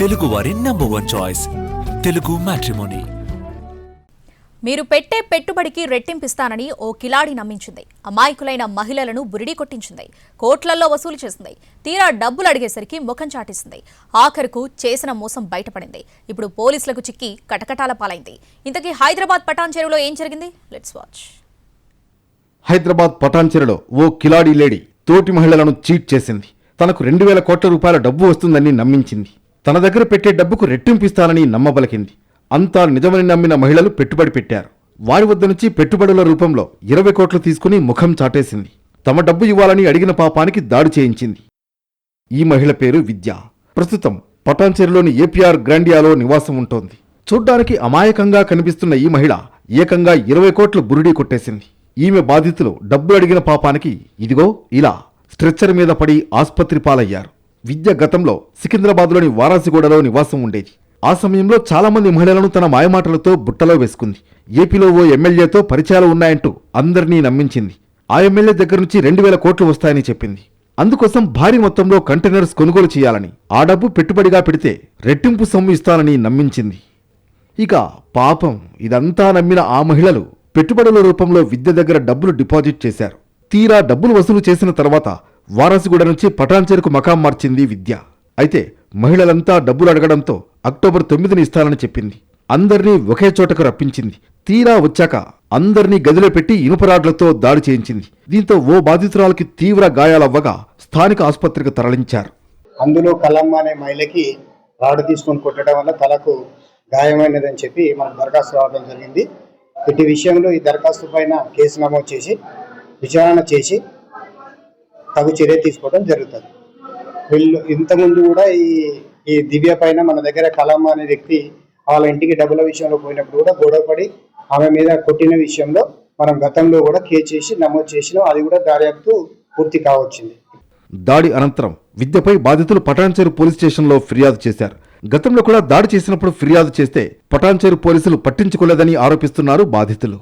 తెలుగువారి number one choice Telugu matrimony మీరు పెట్టే పెట్టుబడికి రెట్టింపిస్తానని ఓ కిలాడి నమ్మించింది. అమాయకులైన మహిళలను బురిడి కొట్టించింది. కోట్లల్లో వసూలు చేసింది. తీరా డబ్బులు అడిగేసరికి ముఖం చాటేసింది. ఆఖరుకు చేసిన మోసం బయటపడింది. ఇప్పుడు పోలీసులకు చిక్కి కటకటాల పాలైంది. ఇంతకీ హైదరాబాద్ పటాన్ చెరువులో ఏం జరిగింది? లెట్స్ వాచ్ హైదరాబాద్ పటాన్చెరులో ఓ కిలాడీ లేడీ తోటి మహిళలను చీట్ చేసింది. తనకు రెండు వేల కోట్ల రూపాయల డబ్బు వస్తుందని నమ్మించింది. తన దగ్గర పెట్టే డబ్బుకు రెట్టింపిస్తానని నమ్మబలికింది. అంతా నిజమని నమ్మిన మహిళలు పెట్టుబడి పెట్టారు. వారి వద్ద నుంచి పెట్టుబడుల రూపంలో ఇరవై కోట్లు తీసుకుని ముఖం చాటేసింది. తమ డబ్బు ఇవ్వాలని అడిగిన పాపానికి దాడి చేయించింది. ఈ మహిళ పేరు విద్య. ప్రస్తుతం పటాన్చెరులోని ఏపీఆర్ గ్రాండియాలో నివాసం ఉంటోంది. చూడ్డానికి అమాయకంగా కనిపిస్తున్న ఈ మహిళ ఏకంగా ఇరవై కోట్లు బురుడీ కొట్టేసింది. ఈమె బాధితులు డబ్బులు అడిగిన పాపానికి ఇదిగో ఇలా స్ట్రెచ్చర్ మీద పడి ఆస్పత్రి పాలయ్యారు. విద్య గతంలో సికింద్రాబాద్లోని వారాసిగూడలో నివాసం ఉండేది. ఆ సమయంలో చాలామంది మహిళలను తన మాయమాటలతో బుట్టలో వేసుకుంది. ఏపీలో ఓ ఎమ్మెల్యేతో పరిచయాలు ఉన్నాయంటూ అందరినీ నమ్మించింది. ఆ ఎమ్మెల్యే దగ్గర నుంచి రెండు వేల కోట్లు వస్తాయని చెప్పింది. అందుకోసం భారీ మొత్తంలో కంటైనర్స్ కొనుగోలు చేయాలని ఆ డబ్బు పెట్టుబడిగా పెడితే రెట్టింపు సొమ్ము ఇస్తానని నమ్మించింది. ఇక పాపం ఇదంతా నమ్మిన ఆ మహిళలు పెట్టుబడుల రూపంలో విద్య దగ్గర డబ్బులు డిపాజిట్ చేశారు. తీరా డబ్బులు వసూలు చేసిన తర్వాత వారసిగూడ నుంచి పటాన్చేరుకు మకాం మార్చింది విద్య. అయితే మహిళలంతా డబ్బులు అడగడంతో అక్టోబర్ తొమ్మిదిని ఇస్తానని చెప్పింది. అందర్నీ ఒకే చోటకు రప్పించింది. తీరా వచ్చాక అందర్నీ గదిలో పెట్టి ఇనుపరాడ్లతో దాడి చేయించింది. దీంతో ఓ బాధితురాలకి తీవ్ర గాయాలవ్వగా స్థానిక ఆసుపత్రికి తరలించారు. అందులో కలమ్మ అనే మహిళకి రాడు తీసుకొని కొట్టడం వల్ల తలకు గాయమైనదని చెప్పి మనకు దరఖాస్తు రావడం జరిగింది. ఇటు విషయంలో ఈ దరఖాస్తు పైన కేసు నమోదు చేసి విచారణ చేసి తగు చర్య తీసుకోవడం జరుగుతుంది. వీళ్ళు ఇంతకుముందు కూడా ఈ ఈ దివ్య పైన మన దగ్గర కలమ్మ అనే వ్యక్తి వాళ్ళ ఇంటికి డబ్బుల విషయంలో పోయినప్పుడు కూడా గొడవపడి ఆమె మీద కొట్టిన విషయంలో మనం గతంలో కూడా కేసు చేసి నమోదు చేసినాం. అది కూడా దర్యాప్తు పూర్తి కావచ్చింది. దాడి అనంతరం విద్యపై బాధితులు పటాన్చేరు పోలీస్ స్టేషన్లో ఫిర్యాదు చేశారు. గతంలో కూడా దాడి చేసినప్పుడు ఫిర్యాదు చేస్తే పటాన్చేరు పోలీసులు పట్టించుకోలేదని ఆరోపిస్తున్నారు బాధితులు.